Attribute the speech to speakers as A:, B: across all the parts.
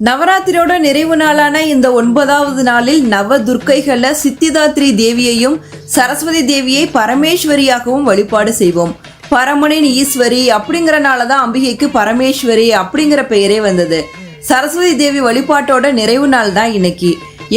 A: நவராத்திரியோட நிறைவு நாளான இந்த ஒன்பதாவது நாளில் நவ துர்க்கைகள சித்திதாத்ரி தேவியையும் சரஸ்வதி தேவியை பரமேஸ்வரியாகவும் வழிபாடு செய்வோம். பரமனின் ஈஸ்வரி அப்படிங்கிறனால தான் அம்பிகைக்கு பரமேஸ்வரி அப்படிங்கிற பெயரே வந்தது. சரஸ்வதி தேவி வழிபாட்டோட நிறைவு நாள் தான் இன்னைக்கு.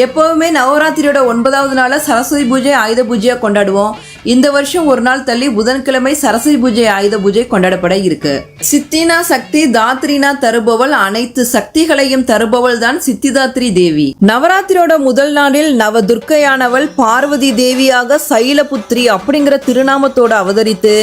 A: எப்போவுமே நவராத்திரியோட ஒன்பதாவது நாளில் சரஸ்வதி பூஜை ஆயுத பூஜையாக கொண்டாடுவோம். இந்த வருஷம் ஒரு நாள் தள்ளி புதன்கிழமை சரஸ்வதி பூஜை ஆயுத பூஜை கொண்டாடப்பட இருக்கு. சித்தினா சக்தி தாத்ரினா தருபவள் அனைத்து சக்திகளையும் தருபவள் தான் சித்திதாத்ரி தேவி. நவராத்திரியோட முதல் நாளில் நவ துர்க்கையானவள் பார்வதி தேவியாக சைலபுத்ரி அப்படிங்கிற திருநாமத்தோடு அவதரித்து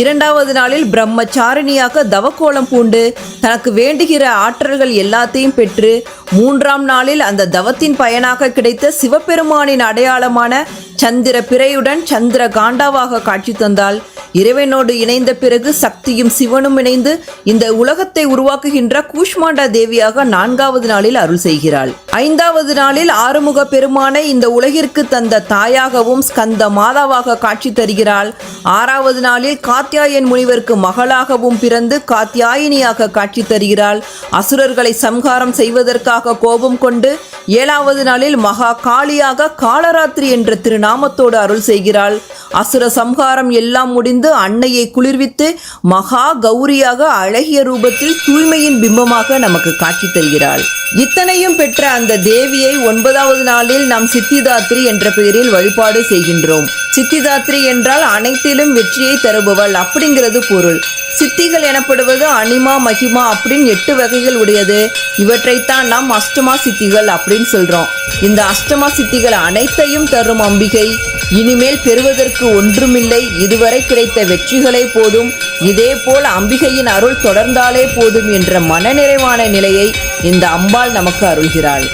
A: இரண்டாவது நாளில் பிரம்மச்சாரிணியாக தவக்கோலம் பூண்டு தனக்கு வேண்டுகிற ஆற்றல்கள் எல்லாத்தையும் பெற்று மூன்றாம் நாளில் அந்த தவத்தின் பயனாக கிடைத்த சிவபெருமானின் அடையாளமான சந்திர பிறையுடன் சந்திர காண்டாவாக காட்சி தந்தால் இறைவனோடு இணைந்த பிறகு சக்தியும் சிவனும் இணைந்து இந்த உலகத்தை உருவாக்குகின்ற கூஷ்மாண்டா தேவியாக நான்காவது நாளில் அருள் செய்கிறாள். ஐந்தாவது நாளில் ஆறுமுக பெருமானை இந்த உலகிற்கு தந்த தாயாகவும் ஸ்கந்த மாதாவாக காட்சி தருகிறாள். ஆறாவது நாளில் காத்தியாயன் முனிவருக்கு மகளாகவும் பிறந்து காத்தியாயினியாக காட்சி தருகிறாள். அசுரர்களை சம்ஹாரம் செய்வதற்காக கோபம் கொண்டு ஏழாவது நாளில் மகா காளியாக காலராத்திரி என்ற திருநாமத்தோடு அருள் செய்கிறாள். அசுர சம்ஹாரம் எல்லாம் முடிந்து அன்னையை குளிர்வித்து மகா கௌரியாக அழகிய ரூபத்தில் தூய்மையின் பிம்பமாக நமக்கு காட்சி தருகிறாள். இத்தனையும் பெற்ற அந்த தேவியை ஒன்பதாவது நாளில் நாம் சித்திதாத்ரி என்ற பெயரில் வழிபாடு செய்கின்றோம். சித்திதாத்ரி என்றால் அனைத்திலும் வெற்றியை தருபவள் அப்படிங்கிறது பொருள். சித்திகள் எனப்படுவது அனிமா மகிமா அப்படின்னு எட்டு வகைகள் உடையது. இவற்றைத்தான் நாம் அஷ்டமா சித்திகள் அப்படின்னு சொல்றோம். இந்த அஷ்டமா சித்திகள் அனைத்தையும் தரும் அம்பிகை. இனிமேல் பெறுவதற்கு ஒன்றுமில்லை. இதுவரை கிடைத்த வெற்றிகளே போதும். இதேபோல் அம்பிகையின் அருள் தொடர்ந்தாலே போதும் என்ற மனநிறைவான நிலையை இந்த அம்பாள் நமக்கு அருள்கிறாள்.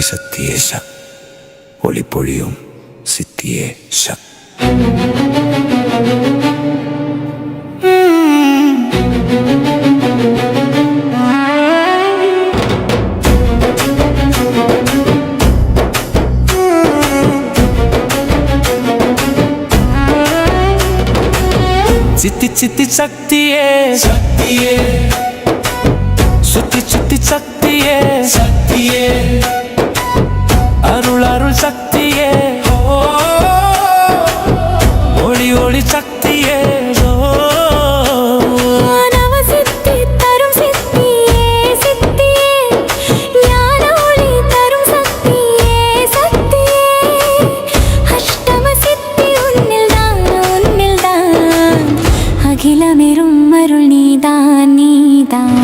B: സത്യശ ഒളിപ്പൊഴിയും സിത്തിയെ ശ
C: சித்தி சித்தி சக்தியே சக்தியே சுத்தி சுத்தி சக்தியே சக்தியே நிலமெரும் அருள்
D: நீதான் நீதான்.